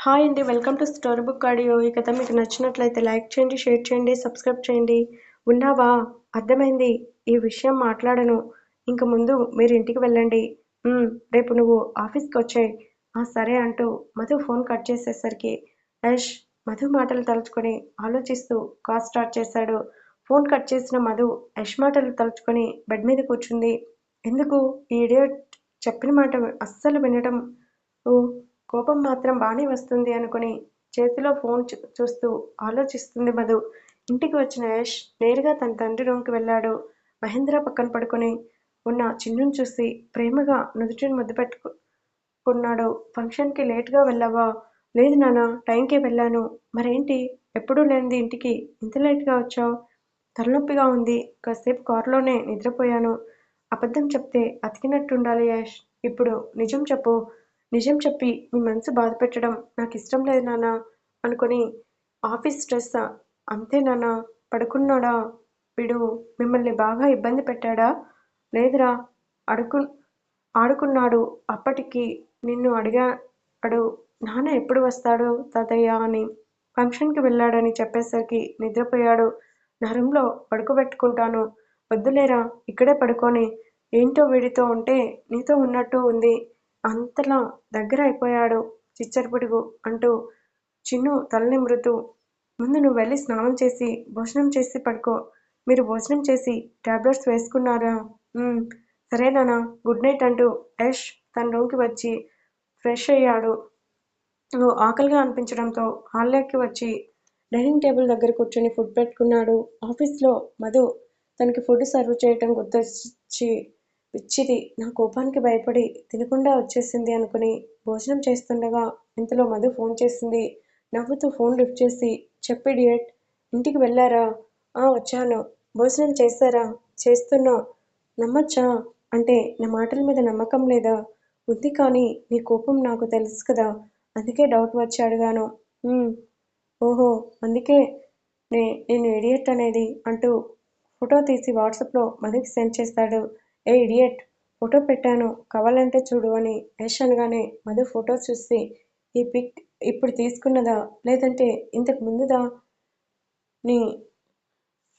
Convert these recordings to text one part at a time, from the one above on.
Hi అండి welcome to story book audio ఈ కథ మీకు నచ్చినట్లయితే లైక్ చేయండి షేర్ చేయండి సబ్స్క్రైబ్ చేయండి. ఉన్నావా? అర్థమైంది. ఈ విషయం మాట్లాడను. ఇంక ముందు మీరు ఇంటికి వెళ్ళండి. రేపు నువ్వు ఆఫీస్కి వచ్చాయి. ఆ సరే అంటూ మధు ఫోన్ కట్ చేసేసరికి యష్ మధు మాటలు తలుచుకొని ఆలోచిస్తూ కాల్ స్టార్ట్ చేశాడు. ఫోన్ కట్ చేసిన మధు యష్ మాటలు తలుచుకొని బెడ్ మీద కూర్చుంది. ఎందుకు? ఈ ఇడియట్ చెప్పిన మాట అస్సలు వినడం ఓ కోపం మాత్రం బాగానే వస్తుంది అనుకుని చేతిలో ఫోన్ చూ- చూస్తూ ఆలోచిస్తుంది మధు. ఇంటికి వచ్చిన యష్ నేరుగా తన తండ్రి రూమ్కి వెళ్ళాడు. మహేంద్ర పక్కన పడుకొని ఉన్న చిన్నుని చూసి ప్రేమగా నుదుటిని ముద్దు పెట్టుకున్నాడు. ఫంక్షన్కి లేట్గా వెళ్ళావా? లేదు నాన్న టైంకి వెళ్ళాను. మరేంటి? ఎప్పుడూ లేనిది ఇంటికి ఇంత లేట్గా వచ్చావు? తలనొప్పిగా ఉంది. కాసేపు కారులోనే నిద్రపోయాను. అబద్ధం చెప్తే అతికినట్టుండాలి యాష్. ఇప్పుడు నిజం చెప్పు. నిజం చెప్పి మీ మనసు బాధ పెట్టడం నాకు ఇష్టం లేదు నాన్న అనుకొని ఆఫీస్ స్ట్రెస్ అంతే నాన్న పడుకున్నాడా? వీడు మిమ్మల్ని బాగా ఇబ్బంది పెట్టాడా? లేదురా అడుకు ఆడుకున్నాడు. అప్పటికి నిన్ను అడిగాడు నాన్న ఎప్పుడు వస్తాడు తాతయ్య అని. ఫంక్షన్కి వెళ్ళాడని చెప్పేసరికి నిద్రపోయాడు. నా రూమ్లో పడుకోబెట్టుకుంటాను. వద్దులేరా ఇక్కడే పడుకొని. ఏంటో వీడితో ఉంటే నీతో ఉన్నట్టు ఉంది. అంతలా దగ్గర అయిపోయాడు చిచ్చరపిడుగు అంటూ చిన్ను తలనిమృతూ ముందు నువ్వు వెళ్ళి స్నానం చేసి భోజనం చేసి పడుకో. మీరు భోజనం చేసి టాబ్లెట్స్ వేసుకున్నారా? సరే నాన్న గుడ్ నైట్ అంటూ యష్ తన రూమ్కి వచ్చి ఫ్రెష్ అయ్యాడు. నువ్వు ఆకలిగా అనిపించడంతో హాల్లోకి వచ్చి డైనింగ్ టేబుల్ దగ్గర కూర్చొని ఫుడ్ పెట్టుకున్నాడు. ఆఫీస్లో మధు తనకి ఫుడ్ సర్వ్ చేయటం గుర్తొచ్చి పిచ్చిది నా కోపానికి భయపడి తినకుండా వచ్చేసింది అనుకుని భోజనం చేస్తుండగా ఇంతలో మధు ఫోన్ చేసింది. నవ్వుతూ ఫోన్ లిఫ్ట్ చేసి చెప్పి డియట్ ఇంటికి వెళ్ళారా? ఆ వచ్చాను. భోజనం చేశారా? చేస్తున్నా. నమ్మచ్చా? అంటే నా మాటల మీద నమ్మకం లేదా? ఉంది కానీ నీ కోపం నాకు తెలుసు కదా. అందుకే డౌట్ వచ్చి అడిగాను. ఓహో అందుకే నే నేను ఇడియట్ అనేది అంటూ ఫోటో తీసి వాట్సాప్లో మధుకి సెండ్ చేస్తాడు. ఏ ఇడియట్ ఫోటో పెట్టాను కావాలంటే చూడు అని యష్ అనగానే మధు ఫోటో చూసి ఈ పిక్ ఇప్పుడు తీసుకున్నదా? లేదంటే ఇంతకు ముందుదా? నీ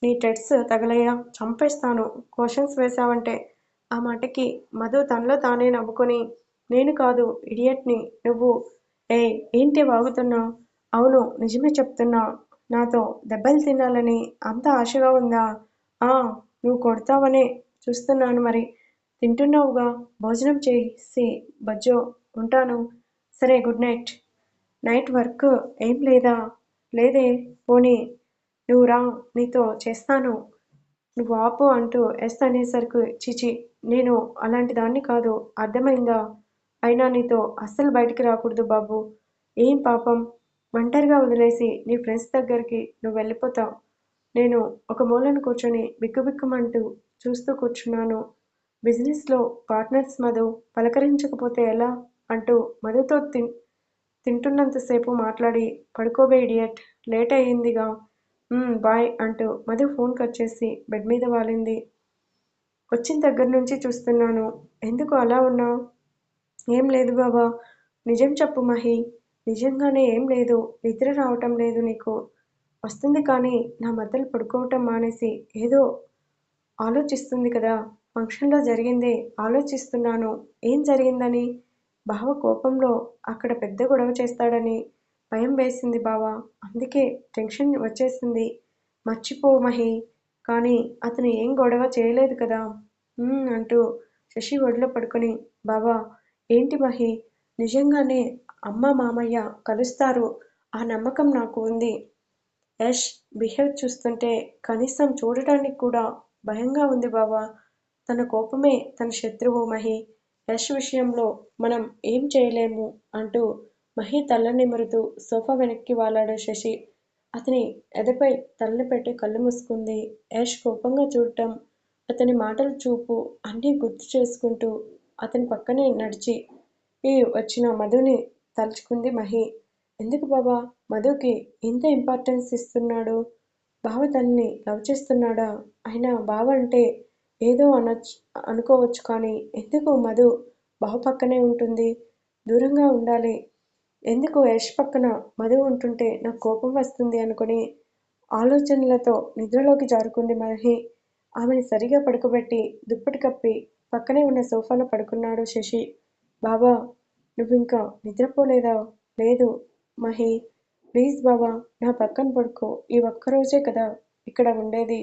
నీ టెట్స్ తగలయ్యా చంపేస్తాను క్వశ్చన్స్ వేశావంటే. ఆ మాటకి మధు తనలో తానే నవ్వుకొని నేను కాదు ఇడియట్ని నువ్వు. ఏ ఏంటి వాగుతున్నావు అవును నిజమే చెప్తున్నా. నాతో దెబ్బలు తినాలని అంత ఆశగా ఉందా? ఆ నువ్వు కొడతావనే చూస్తున్నాను మరి. తింటున్నావుగా? భోజనం చేసి బజ్జో ఉంటాను. సరే గుడ్ నైట్. నైట్ వర్క్ ఏం లేదా? లేదే పోనీ. నువ్వు రా నీతో చేస్తాను. నువ్వు ఆపు అంటూ ఎస్ అనేసరికి చిచి నేను అలాంటి దాన్ని కాదు. అర్థమైందా? అయినా నీతో అస్సలు బయటికి రాకూడదు బాబు. ఏం పాపం? ఒంటరిగా వదిలేసి నీ ఫ్రెండ్స్ దగ్గరికి నువ్వు వెళ్ళిపోతావు. నేను ఒక మూలను కూర్చొని బిక్కుబిక్కుమంటూ చూస్తూ కూర్చున్నాను. బిజినెస్లో పార్ట్నర్స్ మధు పలకరించకపోతే ఎలా? అంటూ మధుతో తిన్ తింటున్నంతసేపు మాట్లాడి పడుకోబే ఇడియట్ లేట్ అయ్యిందిగా. బాయ్ అంటూ మధు ఫోన్ కట్ చేసి బెడ్ మీద వాలింది. వచ్చిన దగ్గర నుంచి చూస్తున్నాను. ఎందుకు అలా ఉన్నావు? ఏం లేదు బాబా. నిజం చెప్పు మహి. నిజంగానే ఏం లేదు. నిద్ర రావటం లేదు నీకు. వస్తుంది కానీ నా మధ్యలో పడుకోవటం మానేసి ఏదో ఆలోచిస్తుంది కదా. ఫంక్షన్లో జరిగిందే ఆలోచిస్తున్నాను. ఏం జరిగిందని? బావ కోపంలో అక్కడ పెద్ద గొడవ చేస్తాడని భయం వేసింది బావా. అందుకే టెన్షన్ వచ్చేసింది. మర్చిపో మహి. కానీ అతను ఏం గొడవ చేయలేదు కదా. అంటూ శశి ఒడిలో పడుకొని బావా ఏంటి మహి? నిజంగానే అమ్మ మామయ్య కలుస్తారు. ఆ నమ్మకం నాకు ఉంది. యష్ బిహేవ్ చూస్తుంటే కనీసం చూడటానికి కూడా భయంగా ఉంది బావా. తన కోపమే తన శత్రువు మహి. యష్ విషయంలో మనం ఏం చేయలేము అంటూ మహి తల సోఫా వెనక్కి వాలాడు శశి. అతని ఎదపై తలని పెట్టి కళ్ళు మూసుకుంది. యష్ కోపంగా చూడటం అతని మాటలు చూపు అన్నీ గుర్తు చేసుకుంటూ అతని పక్కనే నడిచి ఈ వచ్చిన మధుని తలుచుకుంది మహి. ఎందుకు బాబా మధుకి ఇంత ఇంపార్టెన్స్ ఇస్తున్నాడు. బావ తనని లవ్ చేస్తున్నాడా? అయినా బావ అంటే ఏదో అనొచ్చు అనుకోవచ్చు కానీ ఎందుకు మధు బావ పక్కనే ఉంటుంది? దూరంగా ఉండాలి. ఎందుకు యష్ పక్కన మధు ఉంటుంటే నాకు కోపం వస్తుంది అనుకుని ఆలోచనలతో నిద్రలోకి జారుకుంది మహి. ఆమెను సరిగా పడుకోబెట్టి దుప్పటి కప్పి పక్కనే ఉన్న సోఫాలో పడుకున్నాడు శశి. బాబా నువ్వు ఇంకా నిద్రపోలేదా? లేదు మహి. ప్లీజ్ బాబా నా పక్కన పడుకో. ఈ ఒక్కరోజే కదా ఇక్కడ ఉండేది.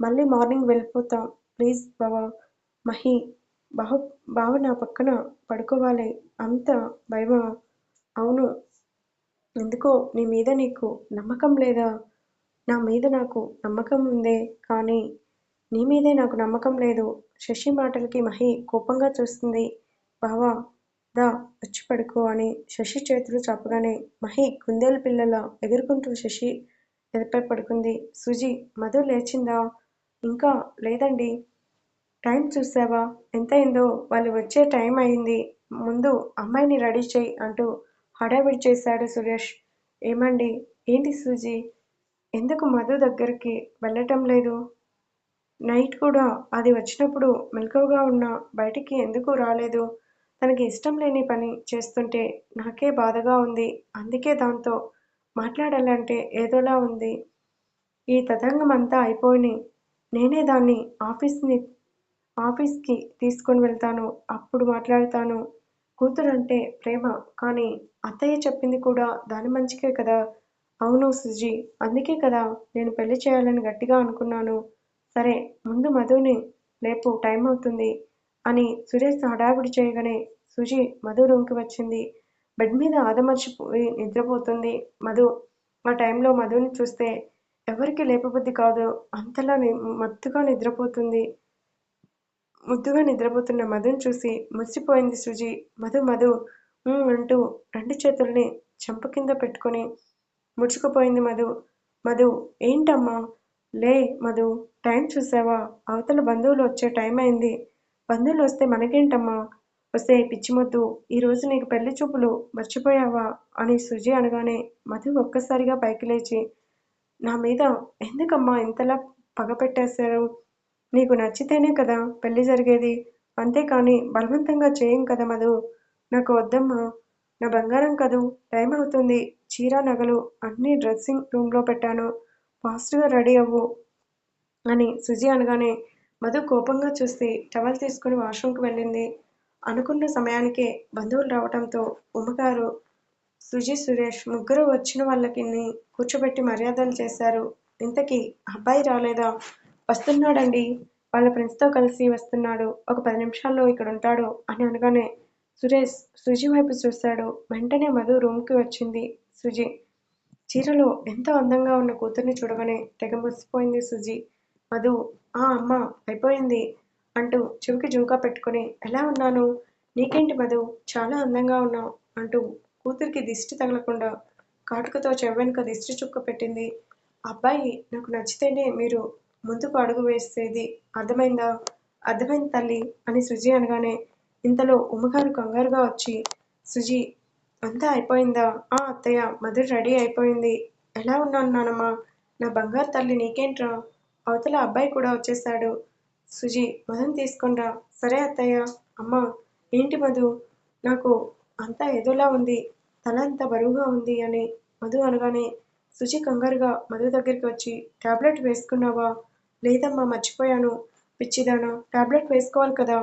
మళ్ళీ మార్నింగ్ వెళ్ళిపోతాం. ప్లీజ్ బాబా మహి బావ బావ నా పక్కన పడుకోవాలి. అంత భయమా? అవును. ఎందుకో నీ మీద నీకు నమ్మకం లేదా? నా మీద నాకు నమ్మకం ఉందే కానీ నీ మీదే నాకు నమ్మకం లేదు. శశి మాటలకి మహి కోపంగా చూస్తుంది. బావా దా వచ్చి పడుకో అని శశి చేతులు చాపగానే మహి కుందేలు పిల్లలా ఎగురుకుంటూ శశి ఎదుపై పడుకుంది. సుజి మధు లేచిందా? ఇంకా లేదండి. టైం చూసావా ఎంతయిందో వాళ్ళు వచ్చే టైం అయింది. ముందు అమ్మాయిని రెడీ చేయి అంటూ హడావిడి చేశాడు సురేష్. ఏమండి? ఏంటి సూజీ? ఎందుకు మధు దగ్గరికి వెళ్ళటం లేదు? నైట్ కూడా అది వచ్చినప్పుడు మెలకువగా ఉన్న బయటికి ఎందుకు రాలేదు? తనకి ఇష్టం లేని పని చేస్తుంటే నాకే బాధగా ఉంది. అందుకే దాంతో మాట్లాడాలంటే ఏదోలా ఉంది. ఈ తతంగం అంతా అయిపోయి నేనే దాన్ని ఆఫీస్ని ఆఫీస్కి తీసుకొని వెళ్తాను అప్పుడు మాట్లాడతాను. కూతురంటే ప్రేమ కానీ అత్తయ్య చెప్పింది కూడా దాని మంచికే కదా? అవును సుజీ అందుకే కదా నేను పెళ్ళి చేయాలని గట్టిగా అనుకున్నాను. సరే ముందు మధుని రేపు టైం అవుతుంది అని సురేష్ హడావిడి చేయగానే సుజి మధు రూమ్కి వచ్చింది. బెడ్ మీద ఆదమర్చిపోయి నిద్రపోతుంది. మధు ఆ టైంలో మధుని చూస్తే ఎవరికి లేపబుద్ధి కాదు. అంతలా ని- మత్తుగా నిద్రపోతుంది. ముద్దుగా నిద్రపోతున్న మధుని చూసి మురిసిపోయింది సుజి. మధు మధు అంటూ రెండు చేతుల్ని చెంప కింద పెట్టుకొని ముడుచుకుపోయింది మధు. మధు ఏంటమ్మా? లే మధు టైం చూసావా? అవతల బంధువులు వచ్చే టైం అయింది. బంధువులు వస్తే మనకేంటమ్మా? వస్తే పిచ్చిమొద్దు. ఈరోజు ఈ రోజు నీకు పెళ్ళి చూపులు మర్చిపోయావా? అని సుజి అనగానే మధు ఒక్కసారిగా పైకి లేచి నా మీద ఎందుకమ్మా ఇంతలా పగ పెట్టేశారు? నీకు నచ్చితేనే కదా పెళ్ళి జరిగేది. అంతేకాని బలవంతంగా చేయం కదా మధు. నాకు వద్దమ్మా. నా బంగారం కదూ. టైం అవుతుంది. చీర నగలు అన్నీ డ్రెస్సింగ్ రూమ్లో పెట్టాను. ఫాస్ట్గా రెడీ అవ్వు అని సుజి అనగానే మధు కోపంగా చూసి టవల్ తీసుకుని వాష్రూమ్కి వెళ్ళింది. అనుకున్న సమయానికే బంధువులు రావడంతో ఉమ్మగారు సుజీ సురేష్ ముగ్గురు వచ్చిన వాళ్ళకి కూర్చోబెట్టి మర్యాదలు చేశారు. ఇంతకీ అబ్బాయి రాలేదా? వస్తున్నాడండి. వాళ్ళ ఫ్రెండ్స్తో కలిసి వస్తున్నాడు. ఒక పది నిమిషాల్లో ఇక్కడ ఉంటాడు అని అనగానే సురేష్ సుజి వైపు చూశాడు. వెంటనే మధు రూమ్కి వచ్చింది. సుజి చీరలో ఎంతో అందంగా ఉన్న కూతుర్ని చూడగానే తెగ మురిసిపోయింది సుజి. మధు ఆ అమ్మ అయిపోయింది అంటూ చెవికి జుంకా పెట్టుకుని ఎలా ఉన్నాను? నీకేంటి మధు? చాలా అందంగా ఉన్నావు అంటూ కూతురికి దిష్టి తగలకుండా కాటుకతో చెవెనుక దిష్టి చుక్క పెట్టింది. అబ్బాయి నాకు నచ్చితేనే మీరు ముందుకు అడుగు వేసేది అర్థమైందా? అర్థమైంది తల్లి అని సుజి అనగానే ఇంతలో ఉమ్మగారు కంగారుగా వచ్చి సుజి అంతా అయిపోయిందా? ఆ అత్తయ్య మధు రెడీ అయిపోయింది. ఎలా ఉన్నాను నానమ్మా నా బంగారు తల్లి నీకేంట్రా? అవతల అబ్బాయి కూడా వచ్చేసాడు సుజి మధుని తీసుకొనిరా. సరే అత్తయ్య. అమ్మా ఏంటి మధు? నాకు అంతా ఏదోలా ఉంది. తల అంత బరువుగా ఉంది అని మధు అనగానే సుజి కంగారుగా మధు దగ్గరికి వచ్చి టాబ్లెట్ వేసుకున్నావా? లేదమ్మా మర్చిపోయాను. పిచ్చిదానా టాబ్లెట్ వేసుకోవాలి కదా.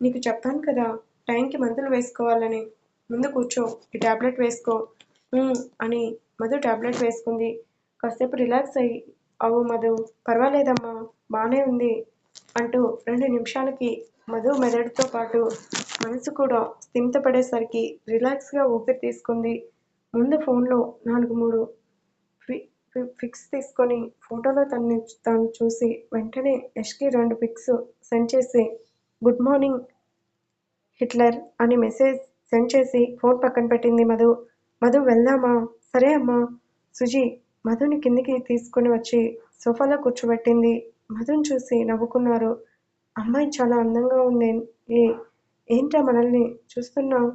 నీకు చెప్పాను కదా టైంకి మందులు వేసుకోవాలని. ముందు కూర్చో ఈ టాబ్లెట్ వేసుకో. అని మధు టాబ్లెట్ వేసుకుంది. కాసేపు రిలాక్స్ అయ్యి అవు మధు పర్వాలేదమ్మా బానే ఉంది అంటూ రెండు నిమిషాలకి మధు మెదడుతో పాటు మనసు కూడా స్థిమితపడేసరికి రిలాక్స్గా ఊపిరి తీసుకుంది. ముందు ఫోన్లో నాలుగు మూడు ఫి- తీసుకొని ఫోటోలో తను తాను చూసి వెంటనే యష్కి రెండు పిక్స్ సెండ్ చేసి గుడ్ మార్నింగ్ హిట్లర్ అని మెసేజ్ సెండ్ చేసి ఫోన్ పక్కన పెట్టింది మధు. మధు వెళ్దామా? సరే అమ్మా. సుజీ మధుని కిందికి తీసుకుని వచ్చి సోఫాలో కూర్చోబెట్టింది. మధుని చూసి నవ్వుకున్నారు. అమ్మాయి చాలా అందంగా ఉంది. ఏ ఏంటా మనల్ని చూస్తున్నావు?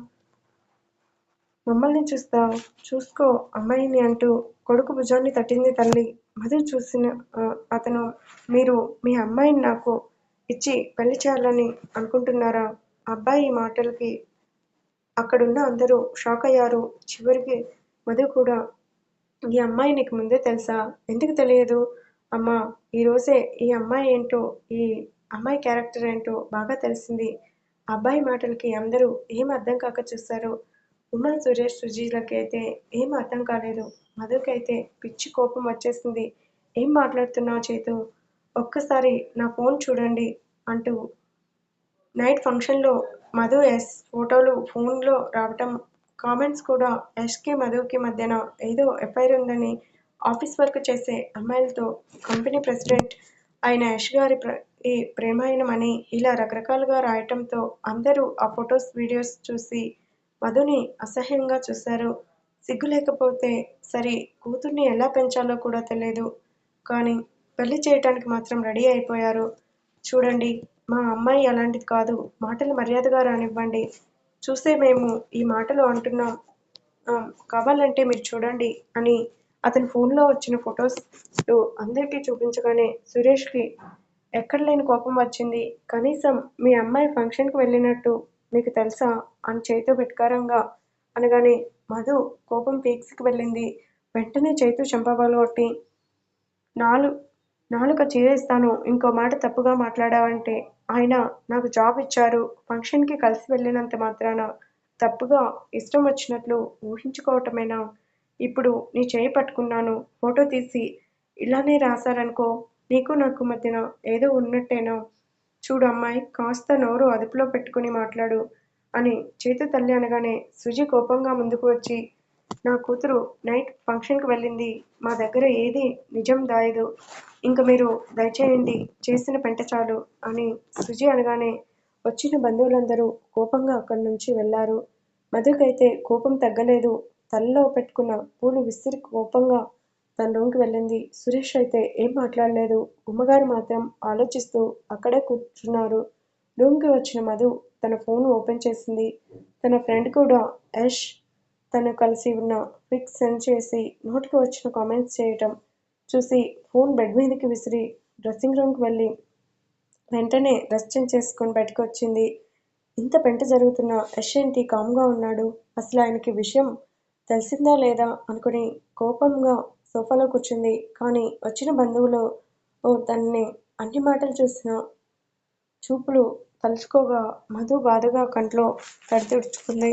మమ్మల్ని చూస్తావు చూసుకో అమ్మాయిని అంటూ కొడుకు భుజాన్ని తట్టింది తల్లి. మధు చూసిన అతను మీరు మీ అమ్మాయిని నాకు ఇచ్చి పెళ్ళి చేయాలని అనుకుంటున్నారా? అబ్బాయి ఈ మాటలకి అక్కడున్న అందరూ షాక్ అయ్యారు చివరికి మధు కూడా ఈ అమ్మాయి నీకు ముందే తెలుసా? ఎందుకు తెలియదు? అమ్మా ఈరోజే ఈ అమ్మాయి ఏంటో ఈ అమ్మాయి క్యారెక్టర్ ఏంటో బాగా తెలిసింది. అబ్బాయి మాటలకి అందరూ ఏం అర్థం కాక చూస్తారు ఉమా సురేష్ సుజీలకి అయితే ఏం అర్థం కాలేదు. మధుకైతే పిచ్చి కోపం వచ్చేసింది. ఏం మాట్లాడుతున్నావు చేతు? ఒక్కసారి నా ఫోన్ చూడండి అంటూ. నైట్ ఫంక్షన్లో మధు ఎస్ ఫోటోలు ఫోన్లో రావటం కామెంట్స్ కూడా యష్కి మధుకి మధ్యన ఏదో ఎఫ్ఐఆర్ ఉందని ఆఫీస్ వర్క్ చేసే అమ్మాయిలతో కంపెనీ ప్రెసిడెంట్ అయిన యష్ గారి ప్ర ఈ ప్రేమాయణం అని ఇలా రకరకాలుగా రాయటంతో అందరూ ఆ ఫొటోస్ వీడియోస్ చూసి మధుని అసహ్యంగా చూశారు. సిగ్గు లేకపోతే సరే కూతుర్ని ఎలా పెంచాలో కూడా తెలియదు కానీ పెళ్ళి చేయటానికి మాత్రం రెడీ అయిపోయారు. చూడండి మా అమ్మాయి అలాంటిది కాదు. మాటలు మర్యాదగా రానివ్వండి. చూసే మేము ఈ మాటలు అంటున్నాం కావాలంటే మీరు చూడండి అని అతని ఫోన్లో వచ్చిన ఫొటోస్ అందరికీ చూపించగానే సురేష్కి ఎక్కడ లేని కోపం వచ్చింది. కనీసం మీ అమ్మాయి ఫంక్షన్కి వెళ్ళినట్టు మీకు తెలుసా అని చేతితో పెట్టుకారంగా అనగానే మధు కోపం పీక్స్కి వెళ్ళింది. వెంటనే చేతు చెంపబలగొట్టి నాలు నాలుక చీరేస్తాను. ఇంకో మాట తప్పుగా మాట్లాడావంటే ఆయన నాకు జాబ్ ఇచ్చారు. ఫంక్షన్కి కలిసి వెళ్ళినంత మాత్రాన తప్పుగా ఇష్టం వచ్చినట్లు ఊహించుకోవటమేనా. ఇప్పుడు నీ చేయి పట్టుకున్నాను. ఫోటో తీసి ఇలానే రాశారనుకో నీకు నాకు మధ్యన ఏదో ఉన్నట్టేనా? చూడు అమ్మాయి కాస్త నోరు అదుపులో పెట్టుకుని మాట్లాడు అని చేతు తల్లి అనగానే సుజి కోపంగా ముందుకు వచ్చి నా కూతురు నైట్ ఫంక్షన్కి వెళ్ళింది. మా దగ్గర ఏది నిజం దాయదు. ఇంక మీరు దయచేయండి చేసిన పెంట చాలు అని సుజి అనగానే వచ్చిన బంధువులందరూ కోపంగా అక్కడి నుంచి వెళ్ళారు. మధుకైతే కోపం తగ్గలేదు. తలలో పెట్టుకున్న పూలు విసిరి కోపంగా తన రూమ్కి వెళ్ళింది. సురేష్ అయితే ఏం మాట్లాడలేదు. ఉమ్మగారు మాత్రం ఆలోచిస్తూ అక్కడే కూర్చున్నారు. రూమ్కి వచ్చిన మధు తన ఫోన్ ఓపెన్ చేసింది. తన ఫ్రెండ్ కూడా యష్ తను కలిసి ఉన్న పిక్స్ సెండ్ చేసి నోటికి వచ్చిన కామెంట్స్ చేయటం చూసి ఫోన్ బెడ్ మీదకి విసిరి డ్రెస్సింగ్ రూమ్కి వెళ్ళి వెంటనే డ్రెస్ చేంజ్ చేసుకొని బయటకు వచ్చింది. ఇంత పెంట జరుగుతున్న యష్ కామ్గా ఉన్నాడు. అసలు ఆయనకి విషయం తెలిసిందా లేదా? అనుకుని కోపంగా సోఫాలో కూర్చుంది. కానీ వచ్చిన బంధువులు ఓ తనని అన్ని మాటలు చూసిన చూపులు తలుచుకోగా మధు బాధగా కంట్లో తడి తుడుచుకుంది